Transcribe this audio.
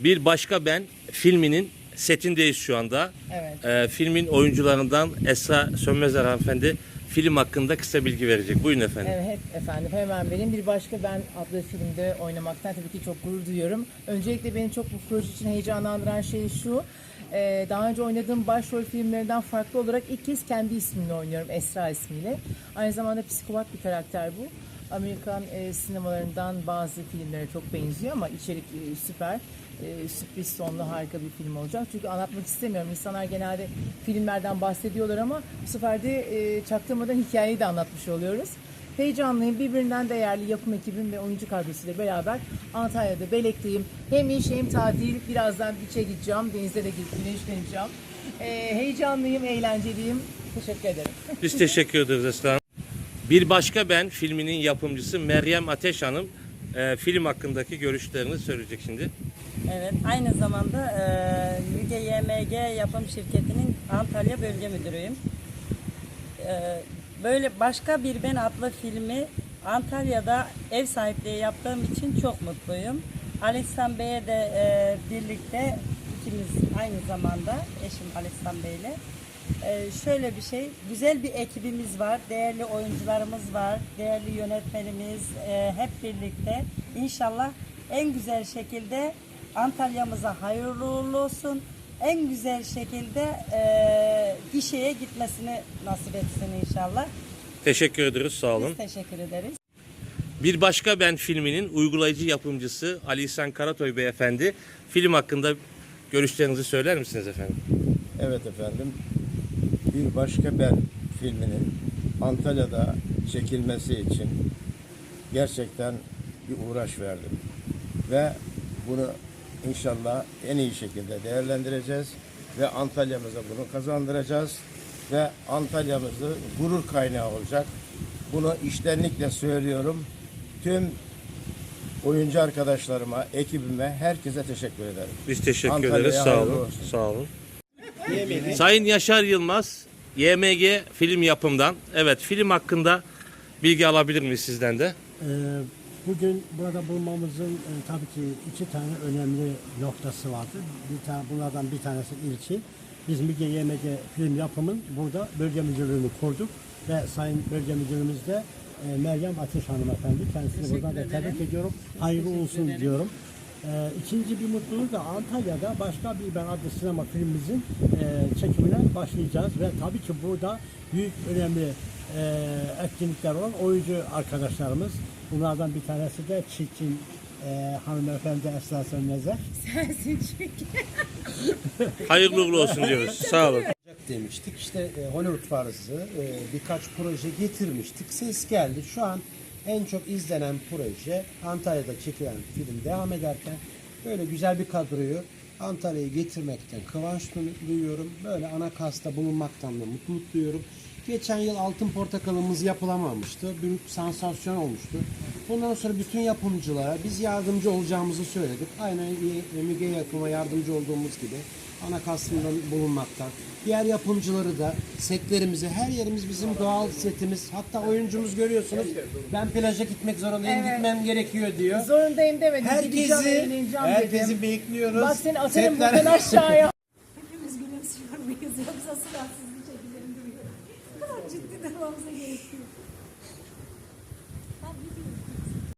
Bir Başka Ben filminin setindeyiz şu anda. Evet. Ee, filmin oyuncularından Esra Sönmezer hanımefendi film hakkında kısa bilgi verecek. Buyurun efendim. Evet efendim hemen vereyim. Bir başka ben adlı filmde oynamaktan tabii ki çok gurur duyuyorum. Öncelikle beni çok bu proje için heyecanlandıran şey şu. e, Daha önce oynadığım başrol filmlerinden farklı olarak ilk kez kendi ismimle oynuyorum. Esra ismiyle. Aynı zamanda psikopat bir karakter bu. Amerikan e, sinemalarından bazı filmlere çok benziyor ama içerik e, süper. E, sürpriz sonlu harika bir film olacak. Çünkü anlatmak istemiyorum. İnsanlar genelde filmlerden bahsediyorlar ama bu sefer de e, çaktırmadan hikayeyi de anlatmış oluyoruz. Heyecanlıyım. Birbirinden değerli yapım ekibim ve oyuncu kadrosuyla beraber Antalya'da Belek'teyim. Hem iş hem tatil. Birazdan biçe gideceğim. Denizde de güneşleneceğim. E, heyecanlıyım, eğlenceliyim. Teşekkür ederim. Biz teşekkür ederiz Esra. Bir Başka Ben filminin yapımcısı Meryem Ateş Hanım e, film hakkındaki görüşlerini söyleyecek şimdi. Evet, aynı zamanda e, Müge YMG Yapım Şirketi'nin Antalya Bölge Müdürüyüm. E, böyle başka bir Ben adlı filmi Antalya'da ev sahipliği yaptığım için çok mutluyum. Ali İhsan Bey'e de e, birlikte ikimiz aynı zamanda eşim Ali İhsan Bey'le e, şöyle bir şey, güzel bir ekibimiz var, değerli oyuncularımız var, değerli yönetmenimiz e, hep birlikte. İnşallah en güzel şekilde Antalya'mıza hayırlı uğurlu olsun. En güzel şekilde e, gişeye gitmesini nasip etsin inşallah. Teşekkür ederiz. Sağ olun. Biz teşekkür ederiz. Bir Başka Ben filminin uygulayıcı yapımcısı Ali İhsan Karatoy Beyefendi film hakkında görüşlerinizi söyler misiniz efendim? Evet efendim. Bir başka ben filminin Antalya'da çekilmesi için gerçekten bir uğraş verdim. Ve bunu inşallah en iyi şekilde değerlendireceğiz ve Antalya'mıza bunu kazandıracağız ve Antalya'mızı gurur kaynağı olacak. Bunu içtenlikle söylüyorum. Tüm oyuncu arkadaşlarıma, ekibime, herkese teşekkür ederim. Biz teşekkür ederiz. Sağ olun. olsun. Sağ olun. Sayın Yaşar Yılmaz, YMG film yapımdan. Evet, film hakkında bilgi alabilir miyiz sizden de? Ee, Bugün burada bulmamızın e, tabii ki iki tane önemli noktası vardı. Bir tane, bunlardan bir tanesi ilçi. Biz Müge YMG film yapımın burada bölge müdürlüğünü kurduk ve Sayın Bölge Müdürümüz de e, Meryem Ateş Hanımefendi. Kendisini buradan da tebrik ediyorum. Hayırlı olsun diyorum. Ee, ikinci bir mutluluk da Antalya'da başka bir Ben adlı sinema filmimizin e, çekimine başlayacağız ve tabii ki burada büyük önemli e, etkinlikler olan oyuncu arkadaşlarımız. Bunlardan bir tanesi de Çirkin e, hanımefendi Esra Sönmezer. Sensin çünkü. Hayırlı uğurlu olsun diyoruz. Sağ olun. demiştik. İşte e, Hollywood tarzı e, birkaç proje getirmiştik. Ses geldi. Şu an en çok izlenen proje Antalya'da çekilen film devam ederken böyle güzel bir kadroyu Antalya'ya getirmekten kıvanç duyuyorum. Böyle ana kasta bulunmaktan da mutluluk duyuyorum. Geçen yıl altın portakalımız yapılamamıştı. Büyük sansasyon olmuştu. Bundan sonra bütün yapımcılara biz yardımcı olacağımızı söyledik. Aynen Müge Yakım'a yardımcı olduğumuz gibi ana kastından bulunmaktan. Diğer yapımcıları da setlerimizi, her yerimiz bizim doğal setimiz. Hatta oyuncumuz görüyorsunuz. Ben plaja gitmek zorundayım, Evet. gitmem gerekiyor diyor. Zorundayım demedim. Gideceğim, Herkesi, eğleneceğim herkesi bekliyoruz. Bak seni atarım Setler- buradan aşağıya. Hepimiz gülümsüyor muyuz yoksa suratsızlık kadar ciddi devamlı gerekiyor.